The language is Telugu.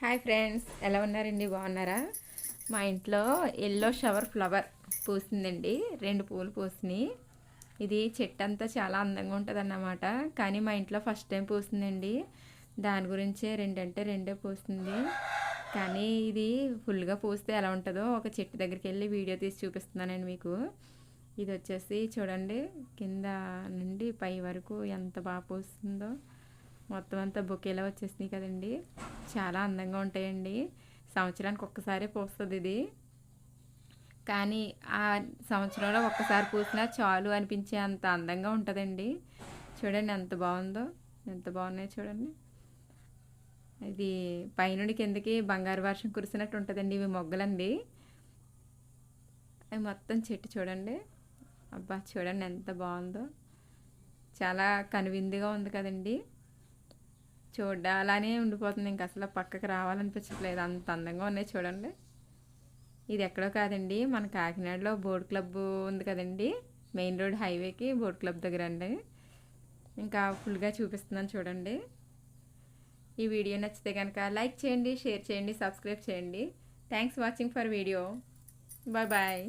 హాయ్ ఫ్రెండ్స్ ఎలా ఉన్నారండి? బాగున్నారా? మా ఇంట్లో ఎల్లో షవర్ ఫ్లవర్ పూసిందండి. రెండు పూలు పూసినాయి. ఇది చెట్టు అంతా చాలా అందంగా ఉంటుందన్నమాట. కానీ మా ఇంట్లో ఫస్ట్ టైం పూసిందండి. దాని గురించే రెండంటే రెండే పూస్తుంది కానీ ఇది ఫుల్గా పూస్తే ఎలా ఉంటుందో ఒక చెట్టు దగ్గరికి వెళ్ళి వీడియో తీసి చూపిస్తున్నానండి మీకు. ఇది వచ్చేసి చూడండి కింద నుండి పై వరకు ఎంత బాగా పూస్తుందో. మొత్తం అంతా బొకేలా వచ్చేసినాయి కదండి. చాలా అందంగా ఉంటాయండి. సంవత్సరానికి ఒక్కసారి పూస్తుంది ఇది. కానీ ఆ సంవత్సరంలో ఒక్కసారి పూసినా చాలు అనిపించే అంత అందంగా ఉంటుందండి. చూడండి ఎంత బాగుందో. ఎంత బాగున్నాయో చూడండి. ఇది పైనుండి కిందకి బంగారు వర్షం కురిసినట్టు ఉంటుందండి ఇవి మొగ్గలండి. అవి మొత్తం చెట్టు చూడండి. అబ్బా చూడండి ఎంత బాగుందో. చాలా కనువిందుగా ఉంది కదండీ. చూడ్డా అలానే ఉండిపోతుంది. ఇంక అసలు పక్కకి రావాలనిపించట్లేదు. అంత అందంగా ఉన్నాయి చూడండి. ఇది ఎక్కడో కాదండి. మన కాకినాడలో బోట్ క్లబ్ ఉంది కదండి. మెయిన్ రోడ్ హైవేకి బోట్ క్లబ్ దగ్గర అండి. ఇంకా ఫుల్గా చూపిస్తున్నాను చూడండి. ఈ వీడియో నచ్చితే కనుక లైక్ చేయండి షేర్ చేయండి సబ్స్క్రైబ్ చేయండి. Thanks watching for video. Bye bye.